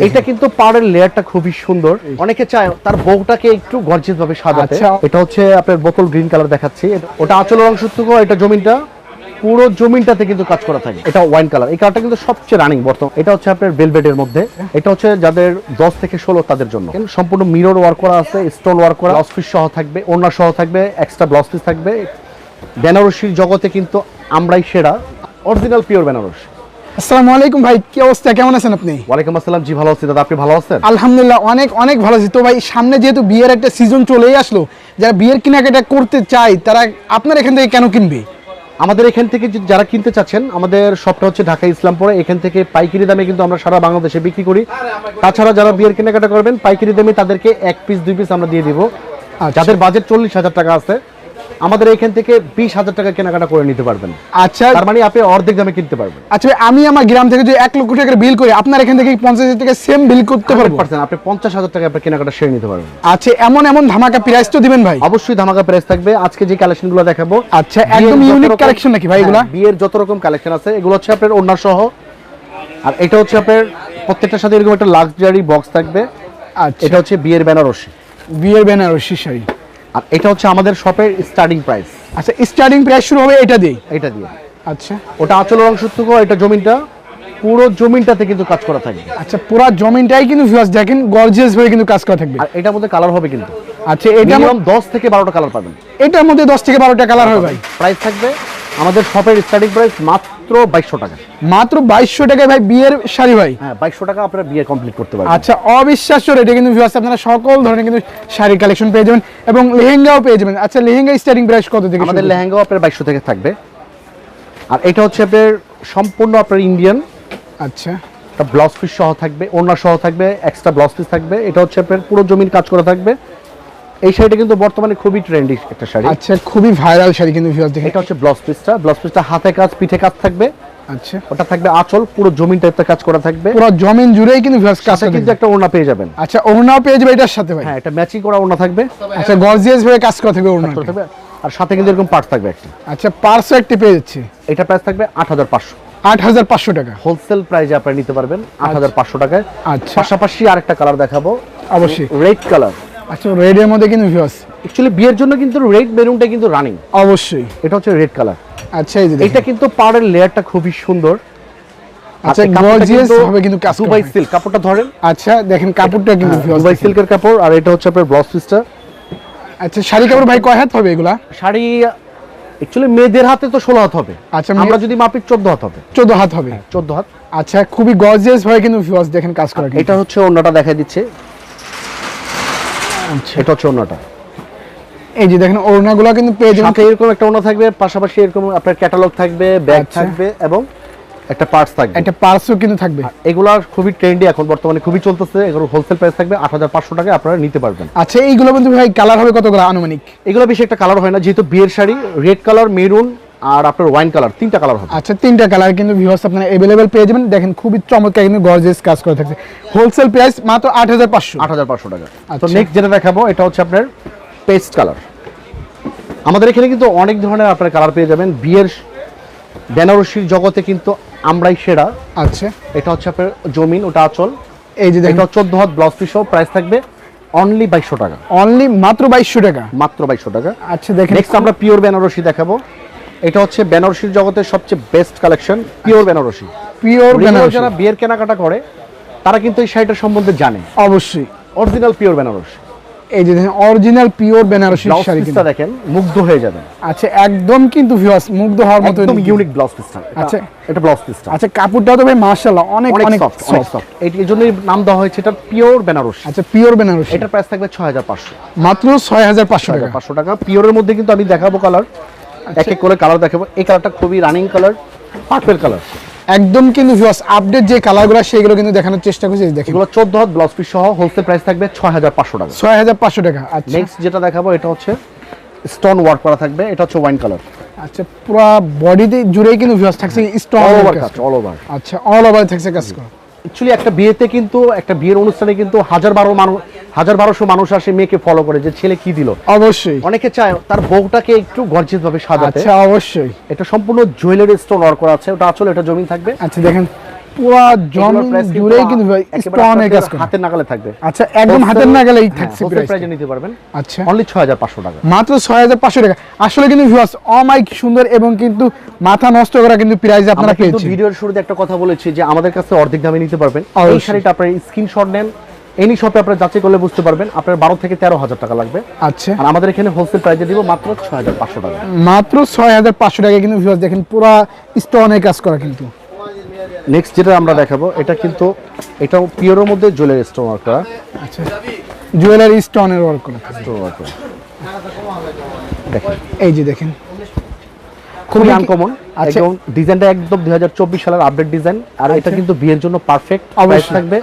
এটা কিন্তু পাড়ের লেয়ারটা খুবই সুন্দর। অনেকে চায় তার বউটাকে একটু গর্জিত ভাবে সাজাতে। আচ্ছা। এটা হচ্ছে আপনার বোতল গ্রিন কালার দেখাচ্ছি। এটা- ওটা আঁচলের অংশ থেকে এটা জমিনটা। পুরো জমিনটাতে কিন্তু কাজ করা থাকে। এটা ওয়াইন কালার। এই কালারটা কিন্তু সবচেয়ে রানিং বর্তমান। এটা হচ্ছে আপনার ভেলভেটের মধ্যে। এটা হচ্ছে যাদের দশ থেকে ষোলো তাদের জন্য। সম্পূর্ণ মিরর ওয়ার্ক করা আছে স্টোন ওয়ার্ক করা। ব্লাউজ পিস সহ থাকবে ওড়না সহ থাকবে এক্সট্রা ব্লাউজ পিস থাকবে। বেনারসির জগতে কিন্তু আমরাই সেরা। অরিজিনাল পিওর বেনারসি আসসালামু আলাইকুম ভাই কি অবস্থা? কেমন আছেন আপনি? ওয়ালাইকুম আসসালাম। জি ভালো আছি দাদা আপনি ভালো আছেন? আলহামদুলিল্লাহ অনেক অনেক ভালো আছি। তো ভাই সামনে যেহেতু বিয়ের একটা সিজন চলেই আসলো যারা বিয়ের কেনাকাটা করতে চায় তারা আপনার এখান থেকে কেন কিনবে? আমাদের এখান থেকে যারা কিনতে চাচ্ছেন আমাদের শপটা হচ্ছে ঢাকা ইসলামপুরে। এখান থেকে পাইকারি দামে কিন্তু আমরা সারা বাংলাদেশে বিক্রি করি। তাছাড়া যারা বিয়ের কেনাকাটা করবেন পাইকারি দামে তাদেরকে এক পিস দুই পিস আমরা দিয়ে দিব। আচ্ছা। যাদের বাজেট চল্লিশ হাজার টাকা আছে আমাদের এখান থেকে বিশ হাজার টাকা কেনাকাটা করে নিতে পারবেন। আচ্ছা। তার মানে আপনি অর্ধেক দামে কিনতে পারবেন। আচ্ছা আমি আমার গ্রাম থেকে যে এক লক্ষ টাকার বিল করি আপনার এখান থেকে পঞ্চাশ হাজার টাকা সেম বিল করতে পারব? পারছেন আপনি পঞ্চাশ হাজার টাকা আপনি কেনাকাটা সেরে নিতে পারবেন। আচ্ছা এমন এমন ধামাকা প্রাইস তো দিবেন ভাই। অবশ্যই ধামাকা প্রাইস থাকবে। আজকে যে কালেকশনগুলো দেখাবো আচ্ছা, একদম রকম- collection নাকি ভাই এগুলা? হ্যাঁ, বিয়ের যত রকম কালেকশন আছে এগুলো হচ্ছে আপনার ওড়না সহ। আর এটা হচ্ছে আপনার প্রত্যেকটার সাথে এরকম একটা লাক্সারি বক্স থাকবে। আচ্ছা। এটা হচ্ছে বিয়ের বেনারসি। বিয়ের বেনারসি শাড়ি। আর এটা হচ্ছে আমাদের শপের স্টার্টিং প্রাইস আচ্ছা স্টার্টিং প্রাইস শুরু হবে এটা দিয়ে এটা দিয়ে। আচ্ছা। ওটা আঁচলের অংশ থেকে এটা জমিটা পুরো জমিটাতে কিন্তু কাজ করা থাকবে। আচ্ছা পুরো জমিটাই কিন্তু ভিউয়ার্স দেখেন গর্জিয়াস হয়ে কিন্তু কাজ করা থাকবে। আর এটার মধ্যে কালার হবে কিন্তু। আচ্ছা এটা মিনিমাম দশ থেকে বারোটা কালার পাবেন। এটার মধ্যে দশ থেকে বারোটা কালার হবে ভাই। প্রাইস থাকবে আমাদের শপের স্টার্টিং প্রাইস মাত্র বাইশশো টাকা। মাত্র বাইশশো টাকায় ভাই বিয়ের শাড়ি ভাই। হ্যাঁ বাইশশো টাকা আপনারা বিয়ে কমপ্লিট করতে পারবেন। আচ্ছা অবিশ্বাস্য রেটে কিন্তু ভিউয়ার্স আপনারা সকল ধরনের কিন্তু শাড়ির কালেকশন পেয়ে যাবেন এবং লেহেঙ্গাও পেয়ে যাবেন। আচ্ছা লেহেঙ্গা স্টার্টিং প্রাইস কত থেকে আমাদের? লেহেঙ্গাও আপনার বাইশশো থেকে থাকবে। আর এটা হচ্ছে আপনার সম্পূর্ণ আপনার ইন্ডিয়ান আচ্ছা। একটা ব্লাউজ পিস সহ থাকবে ওড়না সহ থাকবে এক্সট্রা ব্লাউজ পিস থাকবে। এটা হচ্ছে আপনার পুরো জমির কাজ করা থাকবে। এই শাড়িটা কিন্তু বর্তমানে খুবই ট্রেন্ডি একটা শাড়ি। আচ্ছা খুবই ভাইরাল শাড়ি কিন্তু ভিউয়ার্স দেখে। এটা হচ্ছে ব্লাউজ পিসটা ব্লাউজ পিসটা হাতে কাজ পিঠে কাজ থাকবে। আচ্ছা। ওটা থাকবে আঁচল পুরো জমিনটাতে কাজ করা থাকবে। পুরো জমিন জুড়েই কিন্তু ভিউয়ার্স কাজ কিন্তু একটা ওড়না পেয়ে যাবেন। আচ্ছা ওড়নাও পেয়ে যাবে এটার সাথে ভাই? হ্যাঁ এটা ম্যাচিং করা ওড়না থাকবে। আচ্ছা গর্জিয়াস ভাবে কাজ করা থাকবে ওড়না থাকবে। আর সাথে কিন্তু এরকম থাকবে একটা। আচ্ছা পার্সও একটি পেয়ে যাচ্ছে। এটা প্রাইস থাকবে আট হাজার পাঁচশো। আট হাজার পাঁচশো টাকা। হোলসেল প্রাইসে আপনারা নিতে পারবেন আট হাজার পাঁচশো টাকায়। আচ্ছা। পাশাপাশি আরেকটা কালার দেখাবো। অবশ্যই। রেড কালার আচ্ছা রেডের মধ্যে কিন্তু ভিউয়ার্স অ্যাকচুয়ালি বিয়ের জন্য কিন্তু রেড মেরুনটা কিন্তু রানিং অবশ্যই। এটা হচ্ছে রেড কালার আচ্ছা এই যে এটা কিন্তু পাড়ের লেয়ারটা খুবই সুন্দর। আচ্ছা গর্জিয়াস ভাবে কিন্তু দুবাই সিল্ক কাপড়টা ধরেন। আচ্ছা দেখেন কাপড়টা কিন্তু দুবাই সিল্কের কাপড় আর এটা হচ্ছে আপনার ব্লাউজ পিসটা আচ্ছা শাড়ি কাপড় ভাই কয় হাত হবে এগুলা? শাড়ি অ্যাকচুয়ালি মেয়েদের হাতে তো ষোলো হাত হবে। আচ্ছা, আমরা যদি মাপি চোদ্দ হাত হবে। চোদ্দ হাত হবে। চোদ্দ হাত। আচ্ছা খুবই গর্জিয়াস ভাবে কিন্তু ভিউয়ার্স দেখেন কাজ করা এটা হচ্ছে অন্যটা দেখা দিচ্ছে। এটা হচ্ছে অন্যটা এই যে দেখেন ওড়নাগুলো কিন্তু পেয়ে যাবেন। এরকম একটা অন্য থাকবে পাশাপাশি এরকম আপনার ক্যাটালগ থাকবে ব্যাগ আচ্ছা। থাকবে এবং একটা পার্টস থাকবে। একটা পার্সও কিন্তু থাকবে। এগুলা খুবই ট্রেন্ডি এখন বর্তমানে খুবই চলতেছে। এগুলো হোলসেল প্রাইস থাকবে আট হাজার পাঁচশো টাকা আপনারা নিতে পারবেন। আচ্ছা এইগুলো কিন্তু ভাই কালার হবে কতগুলো আনুমানিক? এগুলো বেশি একটা কালার হয় না যেহেতু বিয়ের শাড়ি রেড কালার মেরুন আর আপনার ওয়াইন কালার তিনটা কালার হবে। আচ্ছা তিনটা কালার কিন্তু ভিউয়ার্স আপনারা অ্যাভেলেবেল পেয়ে যাবেন। দেখেন খুবই চমৎকার কিন্তু গর্জিয়াস কাজ করা থাকছে। হোলসেল প্রাইস মাত্র আট হাজার পাঁচশো। আট হাজার পাঁচশো টাকা। তো আচ্ছা। নেক্সট যেটা দেখাবো এটা হচ্ছে আপনার পেস্ট কালার আমাদের এখানে কিন্তু অনেক ধরনের আপনার কালার পেয়ে যাবেন। বিয়ের বেনারসির জগতে কিন্তু আমরাই সেরা। আচ্ছা। এটা হচ্ছে আপনার জমিন ওটা আচল। এই যে দেখেন। এটা চোদ্দ হাত ব্লাউজ পিস প্রাইস থাকবে অনলি বাইশশো টাকা। অনলি মাত্র বাইশশো টাকা। মাত্র বাইশশো টাকা। আচ্ছা দেখেন। নেক্সট আমরা পিওর বেনারসি দেখাবো। এটা হচ্ছে বেনারসির জগতের সবচেয়ে best collection pure Benarasi. Pure Benarasi. যারা বিয়ের কেনাকাটা করে তারা কিন্তু এই শাড়িটার সম্বন্ধে জানে। অবশ্যই। Original pure Benarasi. এই যে দেখেন original pure Benarasi blouse sari কিন্তু। দেখেন মুগ্ধ হয়ে যাবেন। আচ্ছা একদম কিন্তু ভিউয়ার্স মুগ্ধ হওয়ার মতো একদম ইউনিক ব্লাউজ পিসটা আচ্ছা। এটা ব্লাউজ পিসটা আচ্ছা কাপড়টাও তো ভাই মাশাআল্লাহ অনেক অনেক সফট সফট এই জন্যই নাম দেওয়া হয়েছে এটা পিওর বেনারসি। আচ্ছা পিওর বেনারসি। এটা প্রাইস থাকবে ছয় হাজার পাঁচশো। মাত্র ছয় হাজার পাঁচশো টাকা। পাঁচশো টাকা। পিওরের মধ্যে কিন্তু আমি দেখাবো কালার এক এক করে কালার দেখাবো। এই কালারটা খুবই রানিং কালার পার্পেল কালার একদম কিন্তু ভিউয়ার্স আপডেট যে কালারগুলো সেগুলো কিন্তু দেখানোর চেষ্টা করছি দেখেন। এগুলো চোদ্দ হাত ব্লাউজ পিস সহ হোলসেল প্রাইস থাকবে ছয় হাজার পাঁচশো টাকা। ছয় হাজার পাঁচশো টাকা আচ্ছা। নেক্সট যেটা দেখাবো এটা হচ্ছে স্টোন ওয়ার্ক করা থাকবে এটা হচ্ছে ওয়াইন কালার আচ্ছা পুরো বডিতে জুড়েই কিন্তু ভিউয়ার্স থাকছে ওভার কাজ অল ওভার আচ্ছা অল ওভার থাকছে কাজ করা। অ্যাকচুয়ালি একটা বিয়েতে কিন্তু একটা বিয়ের অনুষ্ঠানে কিন্তু হাজার বারো মানুষ হাজার বারোশো মানুষ আসে মেয়েকে ফলো করে যে ছেলে কি দিল। অবশ্যই। অনেকে চায় তার বউটাকে একটু গর্জিত ভাবে সাজাতে। আচ্ছা অবশ্যই। এটা সম্পূর্ণ জুয়েলারি স্টোন ওয়ার্ক করা আছে ওটা আসলে এটা জমিন থাকবে। আচ্ছা দেখেন পুরো জমি এগুলোর price কিন্তু জুড়েই কিন্তু ভাই স্টোনের কাজ করা। হাতের নাগালে থাকবে। আচ্ছা একদম হাতের নাগালেই থাকছে প্রাইস প্রাইস নিতে পারবেন। আচ্ছা। অনলি ছয় হাজার পাঁচশো টাকা। মাত্র ছয় হাজার পাঁচশো টাকা। আসলে কিন্তু ভিউয়ার্স অমাইক সুন্দর এবং কিন্তু মাথা নষ্ট করা কিন্তু প্রাইস আপনারা পেয়েছেন। ভিডিওর শুরুতে একটা কথা বলেছি যে আমাদের কাছে অর্ধেক দামে নিতে পারবেন। এই। শাড়িটা আপনার স্ক্রিনশট নেন। এনি শপে আপনার যাচাই করলে বুঝতে পারবেন। আপনার বারো থেকে তেরো হাজার টাকা লাগবে। আচ্ছা। আর আমাদের এখানে হোলসেল প্রাইসে দিব মাত্র ছয় হাজার পাঁচশো টাকা। মাত্র ছয় হাজার পাঁচশো টাকা কিন্তু ভিউয়ার্স দেখেন পুরা স্টোনের কাজ করা কিন্তু। নেক্সট যেটা আমরা দেখাবো এটা কিন্তু এটাও পিওরের মধ্যে জুয়েলারি স্টোন ওয়ার্ক করা। আচ্ছা জুয়েলারি স্টোনের ওয়ার্ক করা। স্টোন ওয়ার্ক করা। দেখেন। এই যে দেখেন। খুবই আনকমন আচ্ছা। একদম ডিজাইনটা একদম দুই হাজার চব্বিশ সালের আপডেট ডিজাইন আর এটা কিন্তু বিয়ের জন্য পারফেক্ট অবশ্যই। থাকবে।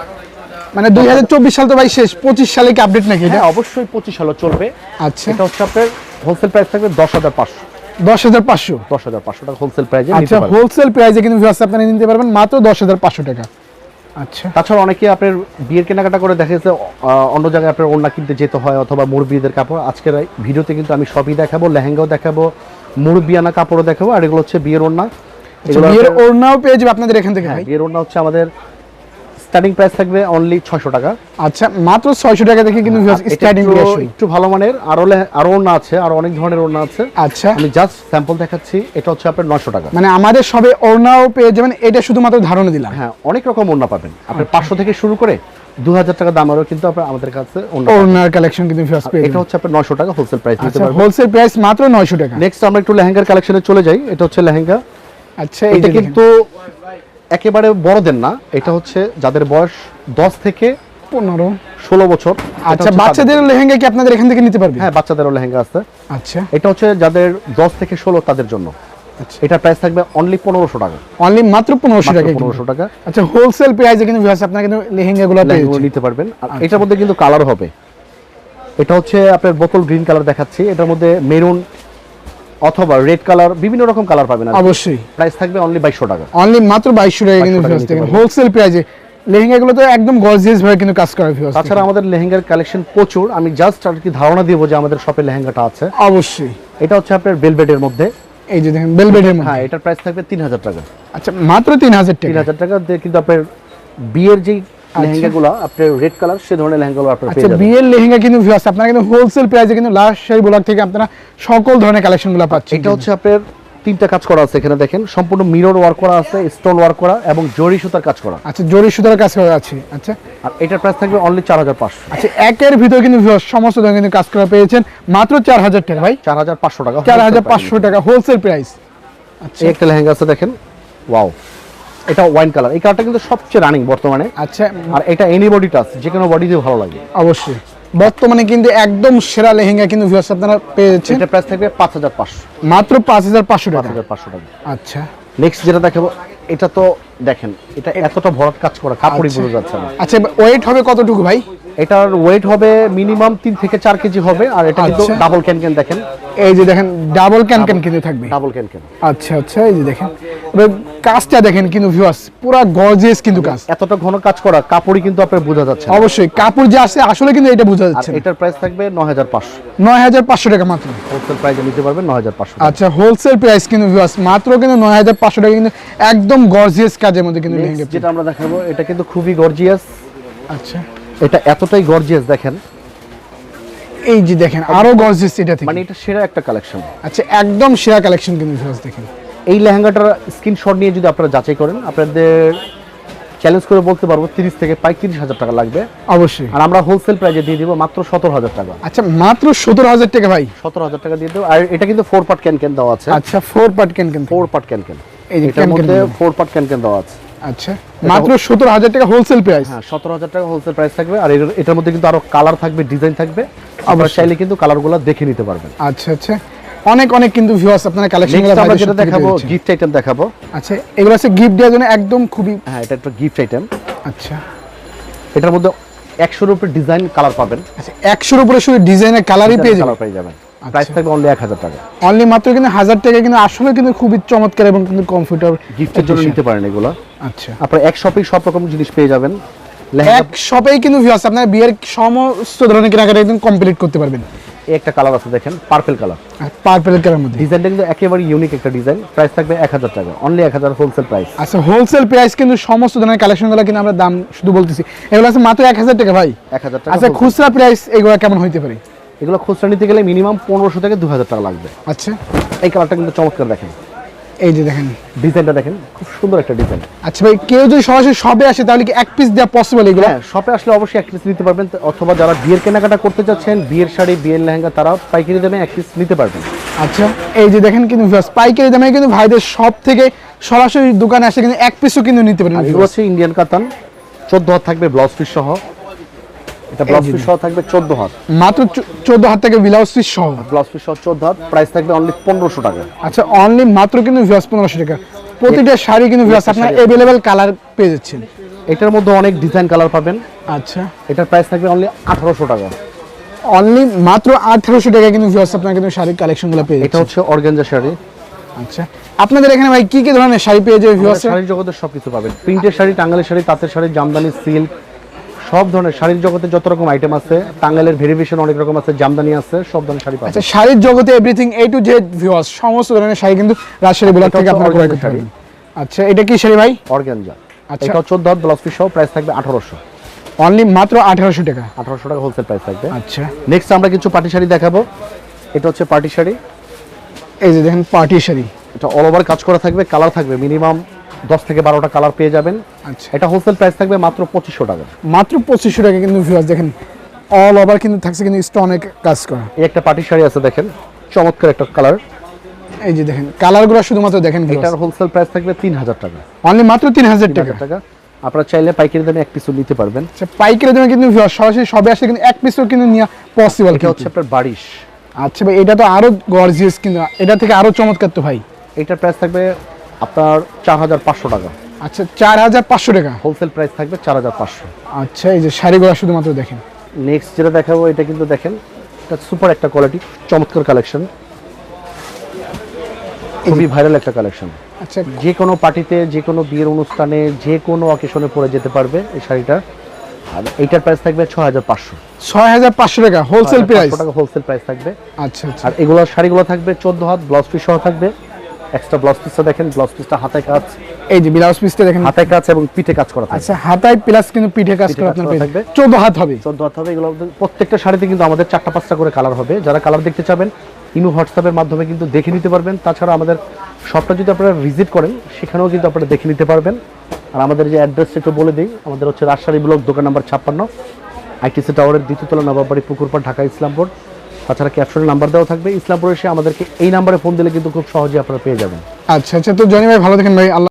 মানে দুই হাজার চব্বিশ সাল তো ভাই শেষ পঁচিশ সালে কি আপডেট নাকি এটা? হ্যাঁ অবশ্যই পঁচিশ সালও চলবে। আচ্ছা। এটা হচ্ছে আপনার হোলসেল প্রাইস থাকবে দশ হাজার পাঁচশো। দশ হাজার পাঁচশো। দশ হাজার পাঁচশো টাকা হোলসেল প্রাইসে আচ্ছা হোলসেল প্রাইসে কিন্তু আপনারা নিতে পারবেন মাত্র দশ হাজার পাঁচশো টাকা। আচ্ছা। তাছাড়া অনেকে আপনার বিয়ের কেনাকাটা করে দেখা অন্য জায়গায় আপনার ওড়না কিনতে যেতে হয় অথবা মুরব্বীদের কাপড়। আজকের ভিডিওতে কিন্তু আমি সবই দেখাবো লেহেঙ্গাও দেখাবো মুরব্বিয়ানা কাপড়ও দেখাবো আর এগুলো হচ্ছে বিয়ের ওড়না। আচ্ছা, বিয়ের ওড়নাও পেয়ে যাবে আপনাদের এখান থেকে হ্যাঁ, বিয়ের ওড়না হচ্ছে আমাদের স্টার্টিং প্রাইস থাকবে অনলি ছয়শো টাকা। আচ্ছা মাত্র ছয়শো টাকা থেকে কিন্তু স্টার্টিং একটু- ভালো মানের আরও আরও ওড়না আছে আরও অনেক ধরনের ওড়না আছে। আচ্ছা। আমি জাস্ট স্যাম্পল দেখাচ্ছি এটা হচ্ছে আপনার নশো টাকা। মানে আমাদের সবে ওড়নাও পেয়ে যাবেন এটা শুধুমাত্র ধারণা দিলাম। হ্যাঁ অনেক রকম ওড়না পাবেন। আপনার আচ্ছা। পাঁচশো থেকে শুরু করে দু হাজার টাকা দামেরও কিন্তু আমাদের কাছে। ওড়নার কালেকশন কিন্তু এটা হচ্ছে আপনার নশো টাকা হোলসেল প্রাইস নিতে আচ্ছা পারবেন। হোলসেল প্রাইস মাত্র নয়শো টাকা। নেক্সট আমরা একটু লেহেঙ্গার কালেকশনে চলে যাই এটা হচ্ছে লেহেঙ্গা। আচ্ছা এটা কিন্তু একেবারে বড়দের না এটা হচ্ছে যাদের বয়স দশ থেকে পনেরো। ষোলো বছর আচ্ছা বাচ্চাদের লেহেঙ্গা কি আপনাদের এখান থেকে নিতে পারবে? হ্যাঁ বাচ্চাদেরও লেহেঙ্গা আছে। আচ্ছা। এটা হচ্ছে যাদের দশ থেকে ষোলো তাদের জন্য। আচ্ছা। এটা প্রাইস থাকবে অনলি পনেরোশো টাকা। অনলি মাত্র পনেরোশো টাকা পনেরোশো টাকা। আচ্ছা হোলসেল প্রাইসে কিন্তু আপনারা কিন্তু লেহেঙ্গাগুলো। নিতে পারবেন। আর আচ্ছা। এটার মধ্যে কিন্তু কালার হবে। এটা হচ্ছে আপনার বোতল গ্রিন কালার দেখাচ্ছি। এটার মধ্যে মেরুন অথবা রেড কালার বিভিন্ন রকম কালার পাবেন অবশ্যই। প্রাইস থাকবে অনলি বাইশশো টাকা। অনলি মাত্র বাইশশো টাকা কিন্তু 2200 টাকা ভিউয়ার্স নিতে দেখেন পারবেন। হোলসেল প্রাইসে লেহেঙ্গাগুলো তো একদম গর্জিয়াস ভাবে কিন্তু কাজ করা ভিউয়ার্স তাছাড়া আমাদের লেহেঙ্গার কালেকশন প্রচুর। আমি জাস্ট আর কি ধারণা দিব যে আমাদের শপে লেহেঙ্গাটা আছে। অবশ্যই। এটা হচ্ছে আপনার বেলবেডের মধ্যে। এই যে দেখেন বেলভেটের মধ্যে। হ্যাঁ এটার প্রাইস থাকবে তিন হাজার টাকা। আচ্ছা মাত্র তিন হাজার তিন হাজার টাকা কিন্তু আপনার বিয়ের যেই লেহেঙ্গাগুলো আপনার রেড কালার সে ধরনের লেহেঙ্গাগুলো আপনার আচ্ছা পেয়ে যাবেন। বিয়ের লেহেঙ্গা কিন্তু ভিউয়ার্স আপনারা কিন্তু হোলসেল প্রাইসে কিন্তু শাড়ি ব্লক থেকে আপনারা সকল ধরনের কালেকশনগুলো পাচ্ছেন। এটা হচ্ছে আপনার তিনটা কাজ করা আছে এখানে দেখেন। সম্পূর্ণ মিরর ওয়ার্ক করা আছে স্টোন ওয়ার্ক করা এবং জরি সুতার কাজ করা। আচ্ছা জরি সুতার কাজ করা আছে। আচ্ছা। আর এটার প্রাইস থাকবে অনলি চার হাজার পাঁচশো। আচ্ছা একের ভিতরে কিন্তু সমস্ত ধরনের কিন্তু কাজ করা পেয়েছেন। মাত্র চার হাজার টাকা ভাই। চার হাজার পাঁচশো টাকা। চার হাজার পাঁচশো টাকা হোলসেল প্রাইস আচ্ছা। একটা লেহেঙ্গা আছে দেখেন। ওয়াও এটা ওয়াইন কালার এই কালারটা কিন্তু সবচেয়ে রানিং বর্তমানে। আচ্ছা। আর এটা এনি বডি টাচ যে কোনো বডি দিয়ে ভালো লাগে। অবশ্যই। বর্তমানে কিন্তু একদম সেরা লেহেঙ্গা কিন্তু viewers আপনারা পেয়েছেন এটা প্রাইস থাকবে পাঁচ হাজার পাঁচশো। মাত্র পাঁচ হাজার পাঁচশো পাঁচ টাকা হাজার পাঁচশো টাকা। আচ্ছা। নেক্সট যেটা দেখাবো এটা তো দেখেন এটা এতটা ভরাট কাজ করা কাপড়ই আচ্ছা। বোঝা যাচ্ছে না। আচ্ছা ওয়েট হবে কতটুকু ভাই? এটার ওয়েট হবে মিনিমাম তিন থেকে চার কেজি হবে আর এটা কিন্তু। ডাবল ক্যান ক্যান দেখেন। এই যে দেখেন ডাবল ক্যান ক্যান কিন্তু থাকবে। ডাবল ক্যান ক্যান আচ্ছা আচ্ছা এই যে দেখেন। কাজটা দেখেন কিন্তু ভিউয়ার্স পুরা গর্জিয়াস কিন্তু কাজ। এতটা ঘন কাজ করা কাপড়ই কিন্তু আপনার বোঝা যাচ্ছে অবশ্যই কাপড় যে আছে আসলে কিন্তু এটা বোঝা যাচ্ছে এটার প্রাইস থাকবে নয় হাজার পাঁচশো। নয় হাজার পাঁচশো টাকা মাত্র। হোলসেল প্রাইসে নিতে পারবেন নয় হাজার পাঁচশো আচ্ছা হোলসেল প্রাইস কিন্তু ভিউয়ার্স মাত্র কিন্তু নয় হাজার পাঁচশো টাকা কিন্তু একদম গর্জিয়াস কাজের মধ্যে কিন্তু যেটা আমরা দেখাবো এটা কিন্তু খুবই গর্জিয়াস আচ্ছা। এটা এতটাই গর্জিয়াস দেখেন। এই যে দেখেন আরও গর্জিয়াস এটা থেকে। মানে এটা সেরা একটা কালেকশন আচ্ছা একদম সেরা কালেকশন কিন্তু ভিউয়ার্স দেখেন। এই লেহেঙ্গাটার স্ক্রিনশট নিয়ে যদি আপনারা যাচাই করেন আপনাদের চ্যালেঞ্জ করে বলতে পারব তিরিশ থেকে পঁয়ত্রিশ হাজার টাকা লাগবে। অবশ্যই। আর আমরা হোলসেল প্রাইসে দিয়ে দিব মাত্র সতেরো হাজার টাকা। আচ্ছা মাত্র সতেরো হাজার টাকা ভাই? সতেরো হাজার টাকা দিয়ে দেবো। আর এটা কিন্তু ফোর পার্ট ক্যান ক্যান দেওয়া আছে। আচ্ছা four part can can four part can can এই এটার মধ্যে ফোর পার্ট ক্যান ক্যান দেওয়া আছে। আচ্ছা মাত্র সতেরো হাজার টাকা হোলসেল প্রাইস হ্যাঁ সতেরো হাজার টাকা হোলসেল প্রাইস থাকবে। আর এটার মধ্যে কিন্তু আরও কালার থাকবে ডিজাইন থাকবে। অবশ্যই। চাইলে কিন্তু কালারগুলো দেখে নিতে পারবেন। আচ্ছা আচ্ছা। অনেক অনেক কিন্তু ভিউয়ার্স আপনারা কালেকশন নেক্সট আমরা যেটা দেখাবো গিফট আইটেম দেখাবো। আচ্ছা এগুলো আছে গিফট দেওয়ার জন্য একদম খুবই হ্যাঁ এটা একটা গিফট আইটেম আচ্ছা। এটার মধ্যে একশোর উপরে ডিজাইন কালার পাবেন। আচ্ছা একশোর উপরে শুধু ডিজাইনের কালারই পেয়ে যাবেন। কালার পেয়ে যাবেন। প্রাইস থাকবে অনলি এক হাজার টাকা। অনলি মাত্র কিন্তু হাজার টাকা কিন্তু আসলে কিন্তু খুবই চমৎকার এবং কিন্তু কমফোর্টেবল গিফটের জন্য নিতে পারেন এগুলো। আচ্ছা। আপনার এক শপেই সব রকম জিনিস পেয়ে যাবেন। এক শপেই কিন্তু ভিউয়ার্স আপনারা বিয়ের সমস্ত ধরনের কেনাকাটা একদম কমপ্লিট করতে পারবেন। একটা কালার আছে দেখেন পার্পেল কালার। পার্পেল কালার মধ্যে। ডিজাইনটা কিন্তু একেবারে ইউনিক একটা ডিজাইন প্রাইস থাকবে এক হাজার টাকা অনলি এক হাজার হোলসেল প্রাইস আচ্ছা হোলসেল প্রাইস কিন্তু সমস্ত ধরনের কালেকশনগুলো কিন্তু আমরা দাম শুধু বলতেছি। এগুলো আছে মাত্র এক হাজার টাকা ভাই। এক হাজার টাকা আচ্ছা খুচরা প্রাইস এগুলো কেমন হইতে পারে? এগুলো খুচরা নিতে গেলে মিনিমাম পনেরোশো থেকে দু হাজার টাকা লাগবে। আচ্ছা। এই কালারটা কিন্তু চমৎকার দেখেন। এই যে দেখেন। ডিজাইনটা দেখেন খুব সুন্দর একটা ডিজাইন। আচ্ছা ভাই কেউ যদি সরাসরি সবে আসে তাহলে কি এক পিস দেওয়া পসিবল এগুলো? হ্যাঁ শপে আসলে অবশ্যই এক পিস নিতে পারবেন অথবা যারা বিয়ের কেনাকাটা করতে চাচ্ছেন বিয়ের শাড়ি বিয়ের লেহেঙ্গা তারা পাইকারি দামে এক পিস নিতে পারবেন। আচ্ছা এই যে দেখেন কিন্তু পাইকারি দামে কিন্তু ভাইদের সব থেকে সরাসরি দোকানে আসে কিন্তু এক পিসও কিন্তু নিতে আর ইন্ডিয়ান কাতান চোদ্দ হাত থাকবে ব্লাউজ পিস সহ। এটা ব্লাউজ পিস সহ থাকবে চোদ্দ হাত। মাত্র চোদ্দ হাত থেকে ব্লাউজ পিস সহ? ব্লাউজ পিস সহ চোদ্দ হাত প্রাইস থাকবে অনলি পনেরোশো টাকা। আচ্ছা অনলি মাত্র কিন্তু ভিউয়ার্স পনেরোশো টাকা। প্রতিটা শাড়ি কিন্তু ভিউয়ার্স আপনার অ্যাভেলেবেল কালার পেয়ে যাচ্ছেন। এটার মধ্যে অনেক ডিজাইন কালার পাবেন। আচ্ছা। এটার প্রাইস থাকবে অনলি আঠারোশো টাকা। অনলি মাত্র আঠারোশো টাকা কিন্তু ভিউয়ার্স আপনার কিন্তু শাড়ির কালেকশনগুলো পেয়ে এটা হচ্ছে অর্গানজা শাড়ি। আচ্ছা। আপনাদের এখানে ভাই কি কি ধরনের শাড়ি পেয়ে যাবে ভিউয়ার্স শাড়ির জগতে সবকিছু পাবেন। প্রিন্টের শাড়ি টাঙ্গালের শাড়ি তাঁতের শাড়ি জামদানি সিল্ক সব ধরনের শাড়ির জগতে যত রকম আইটেম আছে টাঙ্গালের ভেরিয়েশন অনেক রকম আছে জামদানি আছে সব ধরনের শাড়ি পাবেন। আচ্ছা শাড়ির জগতে everything A to Z viewers সমস্ত ধরনের শাড়ি কিন্তু রাজশাহী বোলার থেকে আপনারা ক্রয় করতে পারবেন। আচ্ছা এটা কি শাড়ি ভাই? অর্গানজা। আচ্ছা। এটা চোদ্দ হাত ব্লাউজ পিস সহ প্রাইস থাকবে আঠারোশো। অনলি মাত্র আঠারোশো টাকা। আঠারোশো টাকা হোলসেল প্রাইস থাকবে। আচ্ছা। নেক্সট আমরা কিছু পার্টি শাড়ি দেখাবো। এটা হচ্ছে পার্টি শাড়ি। এই যে দেখেন পার্টি শাড়ি। এটা অল ওভার কাজ করা থাকবে কালার থাকবে মিনিমাম দশ থেকে বারোটা কালার পেয়ে যাবেন। আচ্ছা। এটা হোলসেল প্রাইস থাকবে মাত্র পঁচিশশো টাকা। মাত্র পঁচিশশো টাকা কিন্তু ভিউয়ার্স দেখেন অল ওভার কিন্তু থাকছে কিন্তু স্টোনে কাজ করা। এই একটা পার্টি শাড়ি আছে দেখেন চমৎকার একটা কালার এই যে দেখেন কালারগুলো শুধুমাত্র দেখেন এটার হোলসেল প্রাইস থাকবে তিন হাজার টাকা। অনলি মাত্র তিন হাজার তিন টাকা। টাকা। আপনারা চাইলে পাইকারি দামে এক পিসও নিতে পারবেন। আচ্ছা পাইকারি দামে কিন্তু সরাসরি সবে আসলে কিন্তু এক পিসও কিন্তু নেওয়া পসিবল এটা হচ্ছে আপনার বারিশ। আচ্ছা ভাই এটা তো আরও গর্জিয়াস কিন্তু এটা থেকে আরও চমৎকার তো ভাই। এটার প্রাইস থাকবে আপনার চার হাজার পাঁচশো টাকা। আচ্ছা চার হাজার পাঁচশো টাকা? হোলসেল প্রাইস থাকবে চার হাজার পাঁচশো। আচ্ছা এই যে শাড়িগুলো শুধুমাত্র দেখেন। নেক্সট যেটা দেখাবো এটা কিন্তু দেখেন এটা সুপার একটা কোয়ালিটি চমৎকার কালেকশন খুবই ভাইরাল একটা কালেকশন আচ্ছা। যে কোনো পার্টিতে যে কোনো বিয়ের অনুষ্ঠানে যে কোনো অকেশনে পরে যেতে পারবে এই শাড়িটা। আর এইটার প্রাইস থাকবে ছ হাজার পাঁচশো। ছয় হাজার পাঁচশো টাকা হোলসেল প্রাইস টাকা হোলসেল প্রাইস থাকবে। আচ্ছা আচ্ছা। আর এগুলোর শাড়িগুলো থাকবে চোদ্দ হাত ব্লাউজ পিস সহ থাকবে। এক্সট্রা ব্লাউজ পিসটা দেখেন ব্লাউজ পিসটা হাতে কাজ। এই যে ব্লাউজ পিসটা দেখেন। হাতে কাজ এবং পিঠে কাজ করা থাকবে। আচ্ছা হাতায় প্লাস কিন্তু পিঠে কাজ করে আপনার পেয়ে থাকবে। চোদ্দ হাত হবে। চোদ্দ হাত হবে এগুলো প্রত্যেকটা শাড়িতে কিন্তু আমাদের চারটা পাঁচটা করে কালার হবে। যারা কালার দেখতে চাবেন হোয়াটসঅ্যাপের মাধ্যমে কিন্তু দেখে নিতে পারবেন। তাছাড়া আমাদের শপটা যদি আপনারা ভিজিট করেন সেখানেও কিন্তু আপনারা দেখে নিতে পারবেন। আর আমাদের যে অ্যাড্রেসটা একটু বলে দিই আমাদের হচ্ছে রাজশাহী ব্লক দোকান নাম্বার ছাপ্পান্ন আইটিসি টাওয়ারের দ্বিতীয়তলা নবাববাড়ি পুকুরপাড় ঢাকা ইসলামপুর। তাছাড়া ক্যাপশনের নাম্বার দেওয়া থাকবে। ইসলামপুর এসে আমাদেরকে এই নাম্বারে ফোন দিলে কিন্তু খুব সহজে আপনারা পেয়ে যাবেন। আচ্ছা আচ্ছা। তো জনি ভাই, ভালো দেখেন ভাই। আল্লাহ